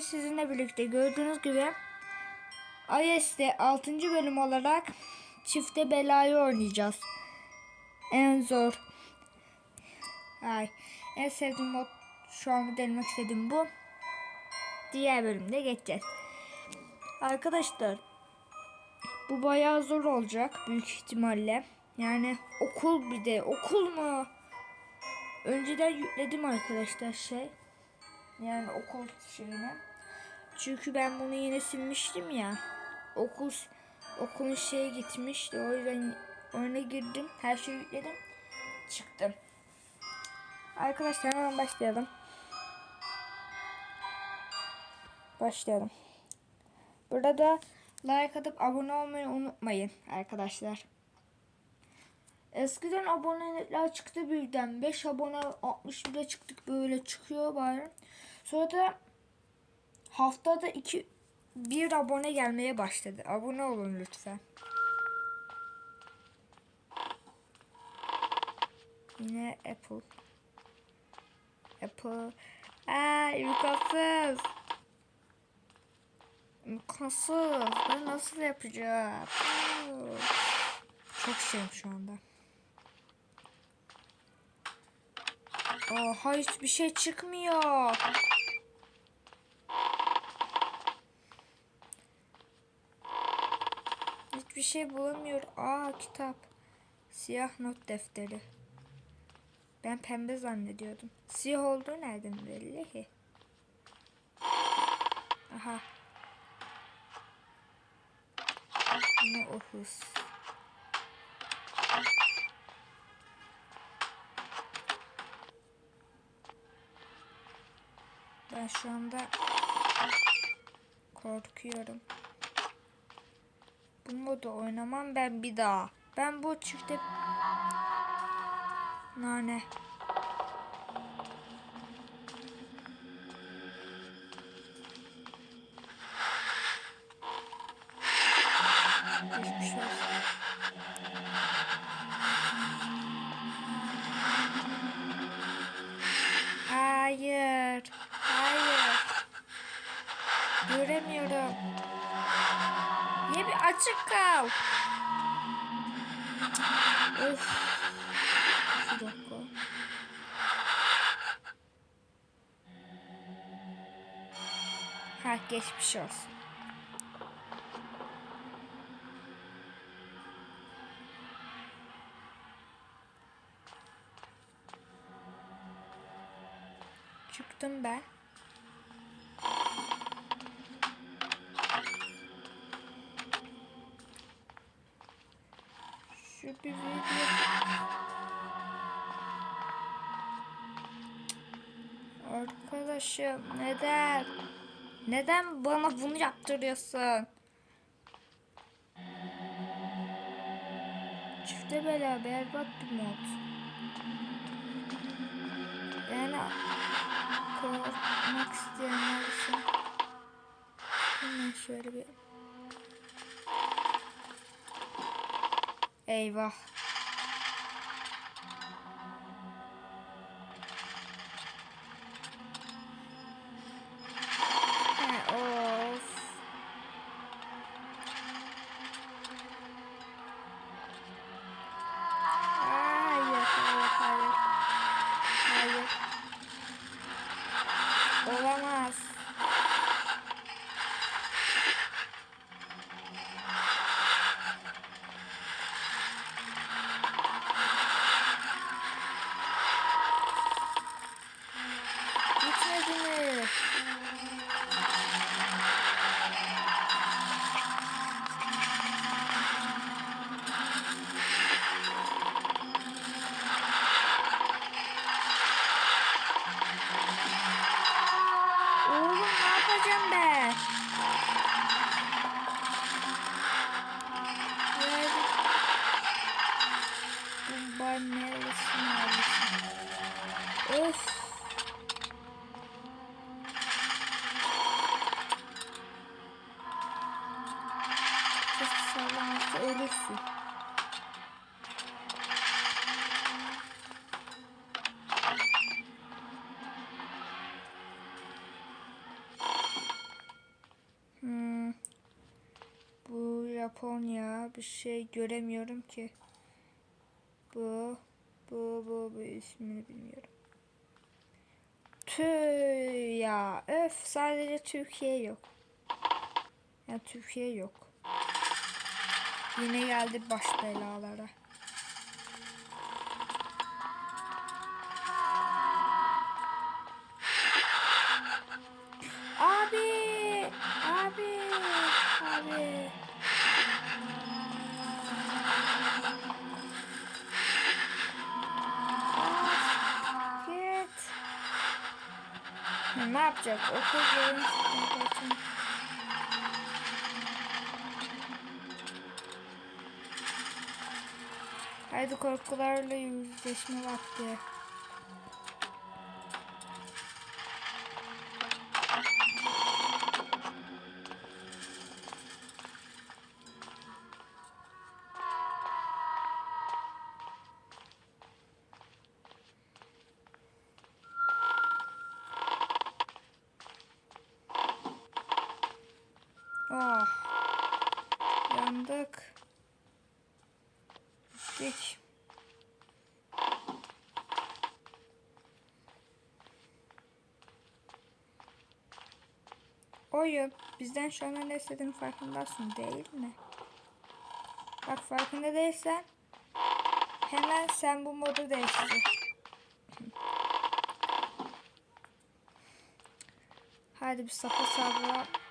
Sizinle birlikte gördüğünüz gibi iOS'te 6. bölüm olarak çifte belayı oynayacağız. En zor. Ay, en sevdiğim mod şu an denemek istediğim bu. Diğer bölümde geçeceğiz. Arkadaşlar bu bayağı zor olacak büyük ihtimalle. Yani okul bir de okul mu? Önceden yükledim arkadaşlar şey. Yani okul şeyine. Çünkü ben bunu yine silmiştim ya. Okul okulun şeye gitmişti. O yüzden oyuna girdim. Her şeyi yükledim. Çıktım. Arkadaşlar hemen başlayalım. Başlayalım. Burada da like atıp abone olmayı unutmayın arkadaşlar. Eskiden abonelikler çıktı birden. 5 abone 60 bile çıktık böyle çıkıyor bari. Sonra da haftada 2 bir abone gelmeye başladı. Abone olun lütfen. Yine Apple. Apple. Aa, imkansız. İmkansız. Ben nasıl yapacağım? Çok şeyim şu anda. Oha hiçbir şey çıkmıyor. Hiçbir şey bulamıyor. Aa kitap. Siyah not defteri. Ben pembe zannediyordum. Siyah olduğu nereden belli ki? Aha. Yine o Ben şu anda korkuyorum. Bu modu oynamam ben bir daha. Ben bu çifte nane. Geçmiş olsun. Göremiyorum. Niye bir açık kal? Of. Bir dakika. Ha geçmiş olsun. Şu bir video. Arkadaşım neden? Neden bana bunu yaptırıyorsun? Çifte bela berbat bir mod. Yani korkmak isteyenler için hemen şöyle bir Eyvah. Ne yapacağım ben? Nerede? Bomba neredesin neredesin? Of. Çok sallanırsa ölürsün. Japonya bir şey göremiyorum ki. Bu bu bu bu ismini bilmiyorum. Tüh ya öf sadece Türkiye yok. Ya Türkiye yok. Yine geldi baş belalara. Ne yapacak? Okul için. Haydi korkularla yüzleşme vakti. Oh. Yandık. Bittik. Oyun bizden şu an ne istediğini farkındasın değil mi? Bak farkında değilsen hemen sen bu modu değiştir. Hadi bir sapa sabra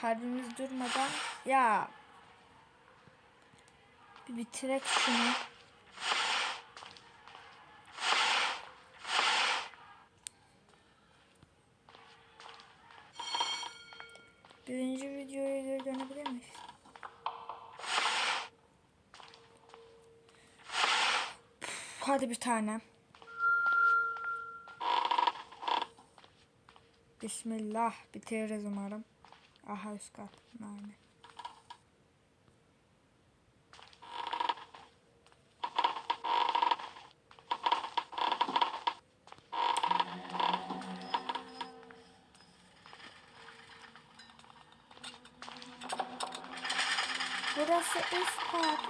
kalbimiz durmadan ya bir bitirek şunu. Birinci videoya geri dönebilir miyiz? Hadi bir tane. Bismillah bitiririz umarım. Aha üst kat. Aynen. Burası üst kat.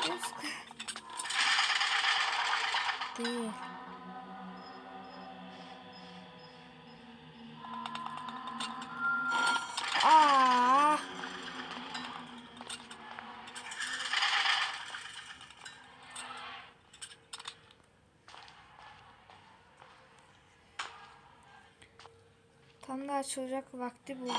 Tam da açılacak vakti buldum.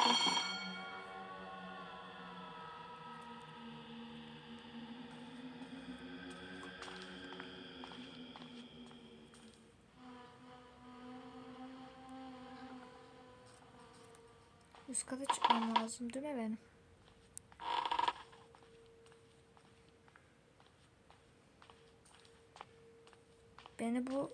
Üst kata çıkmam lazım değil mi benim? Beni bu...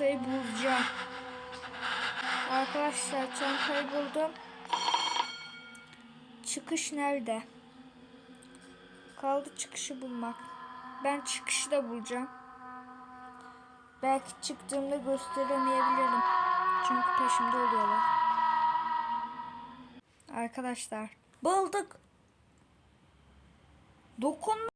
Çantayı bulacağım. Arkadaşlar çantayı buldum. Çıkış nerede? Kaldı çıkışı bulmak. Ben çıkışı da bulacağım. Belki çıktığımda gösteremeyebilirim. Çünkü peşimde oluyorlar. Arkadaşlar bulduk. Dokun